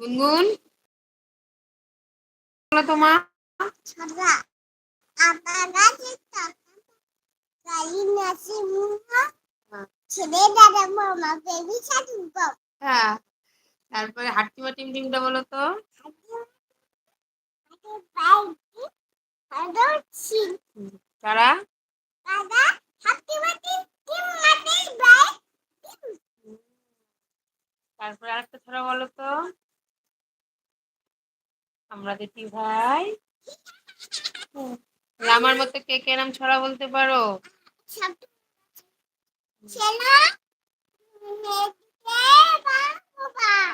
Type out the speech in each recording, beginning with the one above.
গুনগুন। বলো সাথে গো হ্যাঁ তারপরে টিম টিমটা বলো তো। তারা তারপরে আরেকটা ছড়া বলো তো। আমরা দুটি ভাই। আমার মতো কে কে নাম ছড়া বলতে পারো?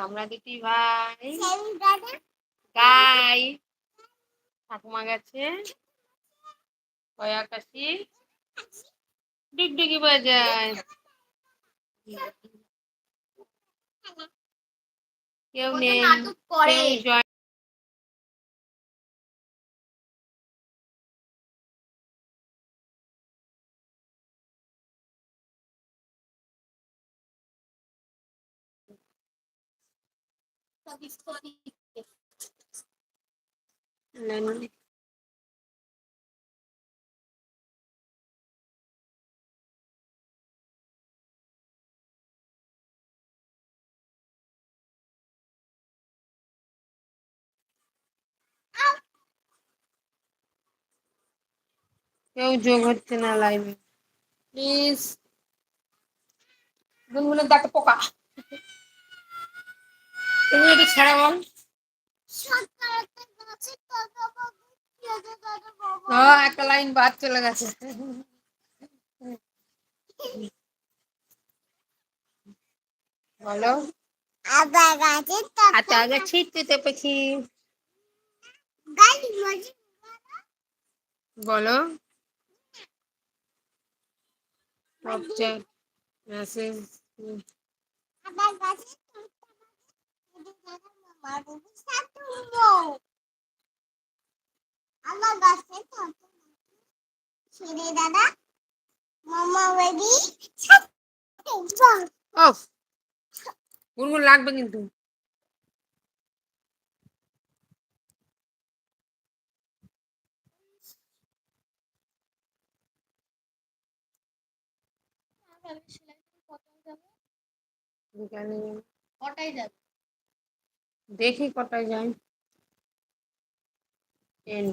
আমরা দুটি ভাই। গাই। ঠাকুমা গেছে। কয় আকাশি ডুগডুগি বাজায়। কেউ নেই নাটক করে কেউ join নেন। কেউ যোগ হচ্ছে না লাইভে প্লিজ গুনগুনের দাঁতে পোকা তুমি একটু ছেড়ে বল। ও একটা লাইন বাদ চলে গেছে। বলো। আবার গাছে গালি মজি বলো। সবচেয়ে মেসেজ গাছে সাথে আমার দাদা মামা বেবি গুনগুন লাগবে কিন্তু বিকালে। কটাই যাবে? দেখি কটায় যায় এন্ড